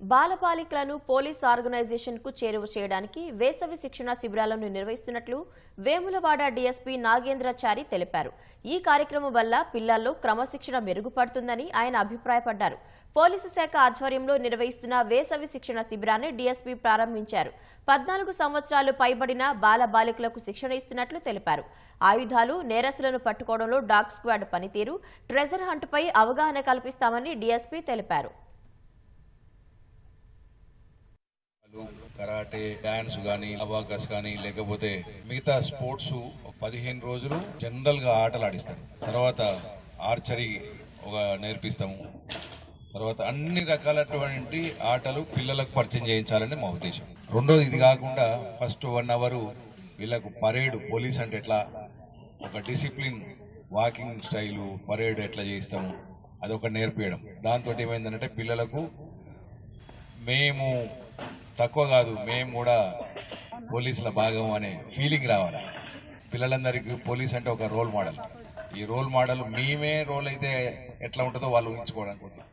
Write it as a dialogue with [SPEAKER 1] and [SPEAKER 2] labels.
[SPEAKER 1] బాలబాలికలను police ఆర్గనైజేషన్కు చేరువ చేయడానికి వేసవి శిక్షణ శిబిరాలను నిర్వహిస్తున్నట్లు వేములవాడ డీఎస్పీ నాగేంద్రచారి తెలిపారు. ఈ కార్యక్రమం వల్ల పిల్లల్లో క్రమశిక్షణ మెరుగుపడుతుందని ఆయన అభిప్రాయపడ్డారు. పోలీసు శాఖ ఆధ్వర్యంలో నిర్వహిస్తున్న వేసవి శిక్షణ శిబిరాన్ని డీఎస్పీ ప్రారంభించారు. పద్నాలుగు సంవత్సరాలు పైబడిన బాలబాలికలకు శిక్షణ ఇస్తున్నట్లు తెలిపారు. ఆయుధాలు నేరస్తులను పట్టుకోవడంలో డాగ్ స్క్వాడ్ పనితీరు ట్రెజర్ హంట్పై అవగాహన కల్పిస్తామని డీఎస్పీ తెలిపారు.
[SPEAKER 2] కరాటే డాన్స్ కానీ అబాకస్ కానీ లేకపోతే మిగతా స్పోర్ట్స్ పదిహేను రోజులు జనరల్గా ఆటలు ఆడిస్తారు తర్వాత ఆర్చరీ ఒక నేర్పిస్తాము. తర్వాత అన్ని రకాలటువంటి ఆటలు పిల్లలకు పరిచయం చేయించాలని మా ఉద్దేశం. రెండోది ఇది కాకుండా ఫస్ట్ వన్ అవర్ వీళ్ళకు పరేడ్ పోలీస్ అంటే ఎట్లా? ఒక డిసిప్లిన్ వాకింగ్ స్టైలు పరేడ్ ఎట్లా చేయిస్తాము? అది ఒక నేర్పించడం దాంతో ఏమైందంటే పిల్లలకు మేము తక్కువ కాదు మేము కూడా పోలీసుల భాగం అనే ఫీలింగ్ రావాలి. పిల్లలందరికీ పోలీస్ అంటే ఒక రోల్ మోడల్ ఈ రోల్ మోడల్ మేమే రోల్ అయితే ఎట్లా ఉంటుందో వాళ్ళు ఊహించుకోవడానికి కోసం.